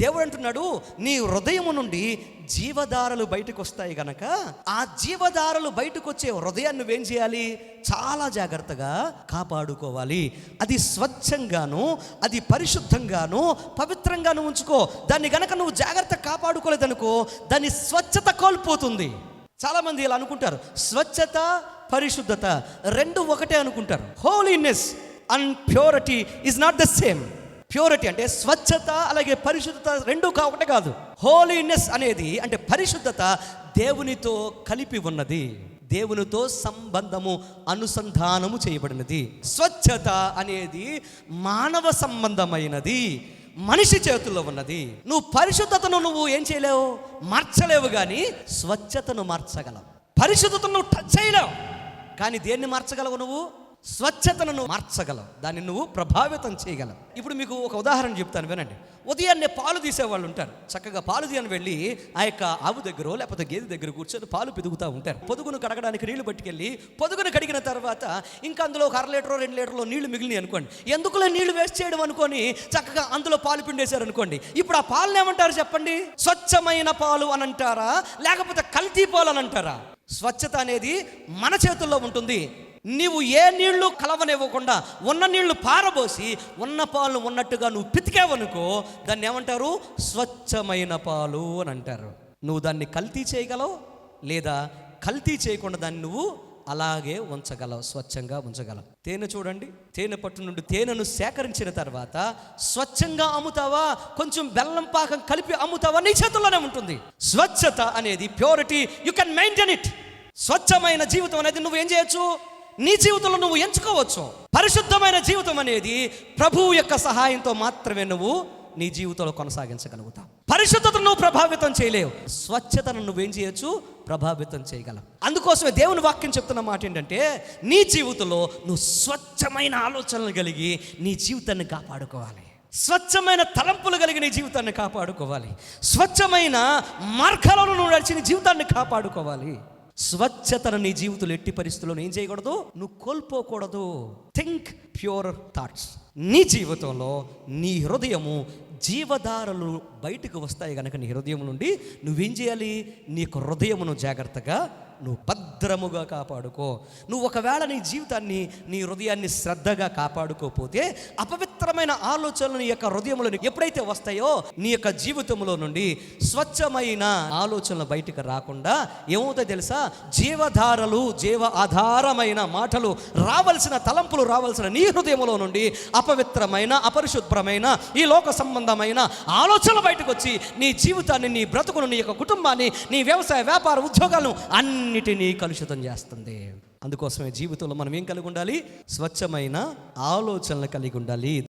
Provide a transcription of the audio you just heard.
దేవుడు అంటున్నాడు నీ హృదయము నుండి జీవధారలు బయటకు వస్తాయి గనక ఆ జీవధారలు బయటకు వచ్చే హృదయాన్ని నువ్వేం చేయాలి? చాలా జాగ్రత్తగా కాపాడుకోవాలి. అది స్వచ్ఛంగాను అది పరిశుద్ధంగాను పవిత్రంగాను ఉంచుకో. దాన్ని గనక నువ్వు జాగ్రత్త కాపాడుకోలేదనుకో దాని స్వచ్ఛత కోల్పోతుంది. చాలామంది ఇలా అనుకుంటారు స్వచ్ఛత పరిశుద్ధత రెండు ఒకటే అనుకుంటారు. Holiness and purity is not the same purity అంటే స్వచ్ఛత అలాగే పరిశుద్ధత రెండు కా ఒకటే కాదు. హోలీనెస్ అనేది అంటే పరిశుద్ధత దేవునితో కలిపి ఉన్నది. దేవునితో సంబంధము అనుసంధానము చేయబడినది. స్వచ్ఛత అనేది మానవ సంబంధమైనది. మనిషి చేతుల్లో ఉన్నది. నువ్వు పరిశుద్ధతను నువ్వు ఏం చేయలేవు? మార్చలేవు కానీ స్వచ్ఛతను మార్చగలవు. పరిశుద్ధతను నువ్వు టచ్ చేయలేవు. కానీ దేన్ని మార్చగలవు నువ్వు? స్వచ్ఛతను నువ్వు మార్చగలవు. దాన్ని నువ్వు ప్రభావితం చేయగలవు. ఇప్పుడు మీకు ఒక ఉదాహరణ చెప్తాను వినండి. ఉదయాన్నే పాలు తీసేవాళ్ళు ఉంటారు. చక్కగా పాలు తీయని వెళ్ళి ఆ యొక్క ఆవు దగ్గర లేకపోతే గేదె దగ్గర కూర్చొని పాలు పిదుగుతూ ఉంటారు. పొదుగును కడగడానికి నీళ్ళు పట్టుకెళ్ళి పొదుగును కడిగిన తర్వాత ఇంకా అందులో ఒక అర లీటరో రెండు లీటర్లో నీళ్ళు మిగిలినాయి అనుకోండి. ఎందుకులే నీళ్ళు వేస్ట్ చేయడం అనుకొని చక్కగా అందులో పాలు పిండేశారు అనుకోండి. ఇప్పుడు ఆ పాలను ఏమంటారు చెప్పండి? స్వచ్ఛమైన పాలు అని అంటారా? లేకపోతే కల్తీ పాలు అని అంటారా? స్వచ్ఛత అనేది మన చేతుల్లో ఉంటుంది. నీవు ఏ నీళ్ళు కలవనివ్వకుండా ఉన్న నీళ్ళు పారబోసి ఉన్న పాలు ఉన్నట్టుగా నువ్వు పితికావనుకో దాన్ని ఏమంటారు? స్వచ్ఛమైన పాలు అని అంటారు. నువ్వు దాన్ని కల్తీ చేయగలవు లేదా కల్తీ చేయకుండా దాన్ని నువ్వు అలాగే ఉంచగలవు స్వచ్ఛంగా ఉంచగలవు. తేనె చూడండి. తేనె పట్టు నుండి తేనెను సేకరించిన తర్వాత స్వచ్ఛంగా అమ్ముతావా? కొంచెం బెల్లం పాకం కలిపి అమ్ముతావా? నీ చేతుల్లోనే ఉంటుంది. స్వచ్ఛత అనేది purity. You can maintain it స్వచ్ఛమైన జీవితం అనేది నువ్వు ఏం చేయొచ్చు? నీ జీవితంలో నువ్వు ఎంచుకోవచ్చు. పరిశుద్ధమైన జీవితం అనేది ప్రభువు యొక్క సహాయంతో మాత్రమే నువ్వు నీ జీవితంలో కొనసాగించగలుగుతావు. పరిశుద్ధతను నువ్వు ప్రభావితం చేయలేవు. స్వచ్ఛతను నువ్వేం చేయొచ్చు? ప్రభావితం చేయగలవు. అందుకోసమే దేవుని వాక్యం చెప్తున్న మాట ఏంటంటే నీ జీవితంలో నువ్వు స్వచ్ఛమైన ఆలోచనలు కలిగి నీ జీవితాన్ని కాపాడుకోవాలి. స్వచ్ఛమైన తలంపులు కలిగి నీ జీవితాన్ని కాపాడుకోవాలి. స్వచ్ఛమైన మార్గాలను నువ్వు నడిచి నీ జీవితాన్ని కాపాడుకోవాలి. స్వచ్ఛతను నీ జీవితంలో ఎట్టి పరిస్థితుల్లో ఏం చేయకూడదు. నువ్వు కోల్పోకూడదు. థింక్ ప్యూర్ థాట్స్ నీ జీవితంలో నీ హృదయము జీవధారలు బయటకు వస్తాయి కనుక నీ హృదయం నుండి నువ్వేం చేయాలి? నీ యొక్క హృదయమును జాగ్రత్తగా నువ్వు భద్రముగా కాపాడుకో. నువ్వు ఒకవేళ నీ జీవితాన్ని నీ హృదయాన్ని శ్రద్ధగా కాపాడుకోపోతే అపవిత్రమైన ఆలోచనలు నీ యొక్క హృదయంలో ఎప్పుడైతే వస్తాయో నీ యొక్క జీవితంలో నుండి స్వచ్ఛమైన ఆలోచనలు బయటకు రాకుండా ఏమవుతాయి తెలుసా? జీవధారలు జీవ ఆధారమైన మాటలు రావలసిన తలంపులు రావాల్సిన నీ హృదయంలో నుండి అపవిత్రమైన అపరిశుభ్రమైన ఈ లోక సంబంధమైన ఆలోచనలు బయటకు వచ్చి నీ జీవితాన్ని నీ బ్రతుకును నీ యొక్క కుటుంబాన్ని నీ వ్యవసాయ వ్యాపార ఉద్యోగాలను అన్నిటినీ కలుషితం చేస్తుంది. అందుకోసమే జీవితంలో మనం ఏం కలిగి ఉండాలి? స్వచ్ఛమైన ఆలోచనలు కలిగి ఉండాలి.